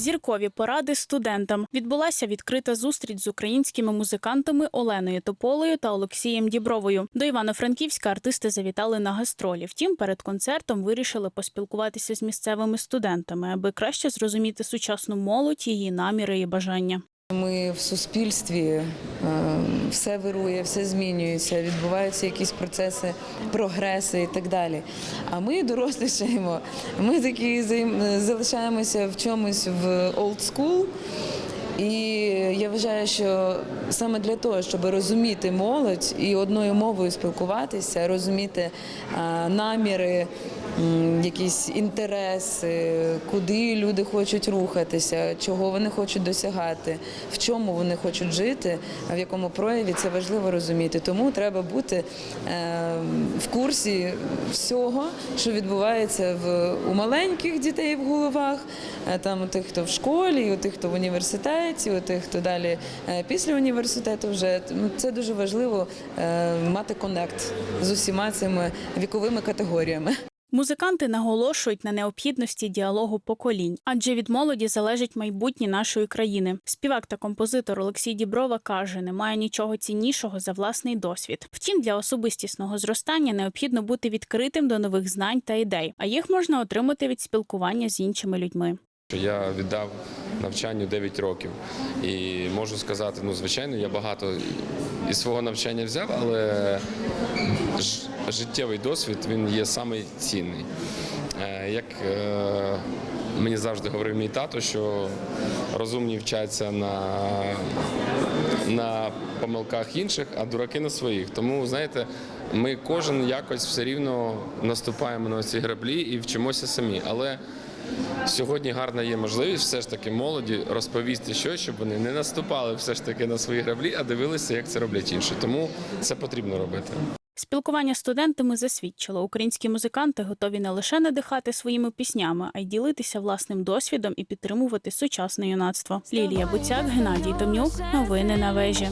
Зіркові поради студентам відбулася відкрита зустріч з українськими музикантами Оленою Тополею та Олексієм Дібровою. До Івано-Франківська артисти завітали на гастролі. Втім, перед концертом вирішили поспілкуватися з місцевими студентами, аби краще зрозуміти сучасну молодь, її наміри і бажання. Ми в суспільстві е, все вирує, все змінюється, відбуваються якісь процеси, прогреси і так далі. А ми дорослішаємо. Ми такі залишаємося в чомусь в old school. І я вважаю, що саме для того, щоб розуміти молодь і одною мовою спілкуватися, розуміти наміри, якісь інтереси, куди люди хочуть рухатися, чого вони хочуть досягати, в чому вони хочуть жити, в якому прояві це важливо розуміти. Тому треба бути е, в курсі всього, що відбувається в у маленьких дітей в головах, е, там у тих, хто в школі, у тих, хто в університеті, у тих, хто далі е, після університету. Вже Ну, це дуже важливо е, мати конект з усіма цими віковими категоріями. Музиканти наголошують на необхідності діалогу поколінь, адже від молоді залежить майбутнє нашої країни. Співак та композитор Олексій Діброва каже, немає нічого ціннішого за власний досвід. Втім, для особистісного зростання необхідно бути відкритим до нових знань та ідей, а їх можна отримати від спілкування з іншими людьми. Я віддав навчанню 9 років і можу сказати, ну звичайно, я багато із свого навчання взяв, але життєвий досвід він є самий цінний. Е, Як е, мені завжди говорив мій тато, що розумні вчаться на, на помилках інших, а дураки на своїх. Тому знаєте, ми кожен якось все рівно наступаємо на ці граблі і вчимося самі. Але Сьогодні гарна є можливість все ж таки молоді розповісти щось, щоб вони не наступали все ж таки на свої граблі, а дивилися, як це роблять інші. Тому це потрібно робити. Спілкування студентами засвідчило, українські музиканти готові не лише надихати своїми піснями, а й ділитися власним досвідом і підтримувати сучасне юнацтво. Лілія Буцяк, Геннадій Томнюк. Новини на вежі.